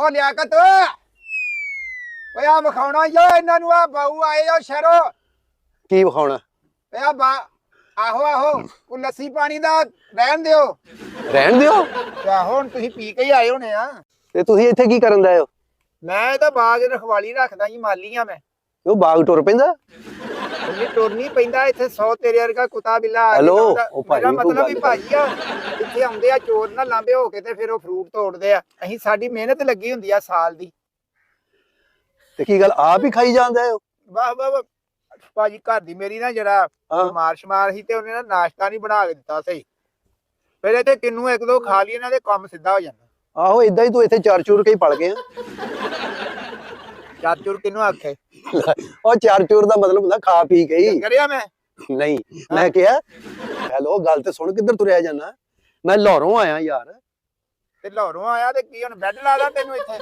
ਉਹ ਲਿਆਕਤ ਓਏ ਆ ਵਿਖਾਉਣਾ ਯੋ ਇਹਨਾਂ ਨੂੰ ਆ ਬਾਊ ਆਏ ਹੋ ਸ਼ਹਿਰੋ। ਕੀ ਵਿਖਾਉਣਾ? ਓਏ ਆ ਬਾ ਆਹੋ ਆਹੋ ਉਹ ਲੱਸੀ ਪਾਣੀ ਦਾ ਰਹਿਣ ਦਿਓ। ਰਹਿਣ ਦਿਓ? ਆਹੋ ਹੁਣ ਤੁਸੀਂ ਪੀ ਕੇ ਹੀ ਆਏ ਹੋਣੇ ਆ। ਤੇ ਤੁਸੀਂ ਇੱਥੇ ਕੀ ਕਰਨ ਦਾ ਹੋ ਮੈਂ ਤਾਂ ਬਾਗ ਰਖਵਾਲੀ ਰੱਖਦਾ ਜੀ ਮਾਲੀ ਆ ਮੈਂ। ਉਹ ਬਾਗ ਟੁਰ ਪੈਂਦਾ? ਇਹ ਟੁਰ ਨਹੀਂ ਪੈਂਦਾ ਇੱਥੇ 100 ਤੇਰੇ ਵਰਗਾ ਕੁੱਤਾ ਬਿੱਲਾ ਹੈਲੋ। ਉਹ ਕੋਈ ਮਤਲਬ ਵੀ ਆ। ਇੱਥੇ ਆਉਂਦੇ ਆ ਚੋਰ ਨਾ ਲਾਂਬੇ ਹੋ ਕੇ ਤੇ ਫਿਰ ਉਹ ਫਰੂਟ ਤੋੜਦੇ ਆ। ਅਸੀਂ ਸਾਡੀ ਮਿਹਨਤ ਲੱਗੀ ਹੁੰਦੀ ਆ ਸਾਲ ਦੀ। ਤੇ ਕੀ ਗੱਲ ਆਪ ਹੀ ਖਾਈ ਜਾਂਦੇ ਹੋ ਵਾਹ ਵਾਹ ਵਾਹ। ਭਾਜੀ ਘਰ ਦੀ ਮੇਰੀ ਨਾ ਜਿਹੜਾ ਹਾਂ। ਬਿਮਾਰ ਸ਼ਮਾਰ ਸੀ ਤੇ ਉਹਨੇ ਨਾ ਨਾਸ਼ਤਾ ਨਹੀਂ ਬਣਾ ਕੇ ਦਿੱਤਾ ਸਹੀ। ਫਿਰ ਇੱਥੇ ਕਿੰਨੂ ਇੱਕ ਦੋ ਖਾ ਲਈ ਇਹਨਾਂ ਦੇ ਕੰਮ ਸਿੱਧਾ ਹੋ ਜਾਂਦਾ। ਆਹੋ ਇਦਾਂ ਹੀ ਤੂੰ ਇੱਥੇ ਚਾਰ ਚੂਰ ਕੇ ਹੀ ਪੜ ਗਿਆ। ਚਾਚੂਰ ਕਿੰਨੂ ਆਖੇ? ਉਹ ਚਾਰ ਚੂਰ ਦਾ ਮਤਲਬ ਹੁੰਦਾ ਖਾ ਪੀ ਕੇ ਹੀ। ਕਰਿਆ ਮੈਂ? ਨਹੀਂ ਮੈਂ ਕਿਹਾ ਹੈਲੋ ਗੱਲ ਤੇ ਸੁਣ ਕਿੱਧਰ ਤੁਰਿਆ ਜਾਣਾ ਮੈਂ ਲਾਹੌਰੋਂ ਆਇਆ ਯਾਰ। ਤੇ ਲਾਹੌਰੋਂ ਆਇਆ ਤੇ ਕੀ ਹੁਣ ਬੈੱਡ ਲਾ ਦਾਂ ਤੈਨੂੰ ਇੱਥੇ?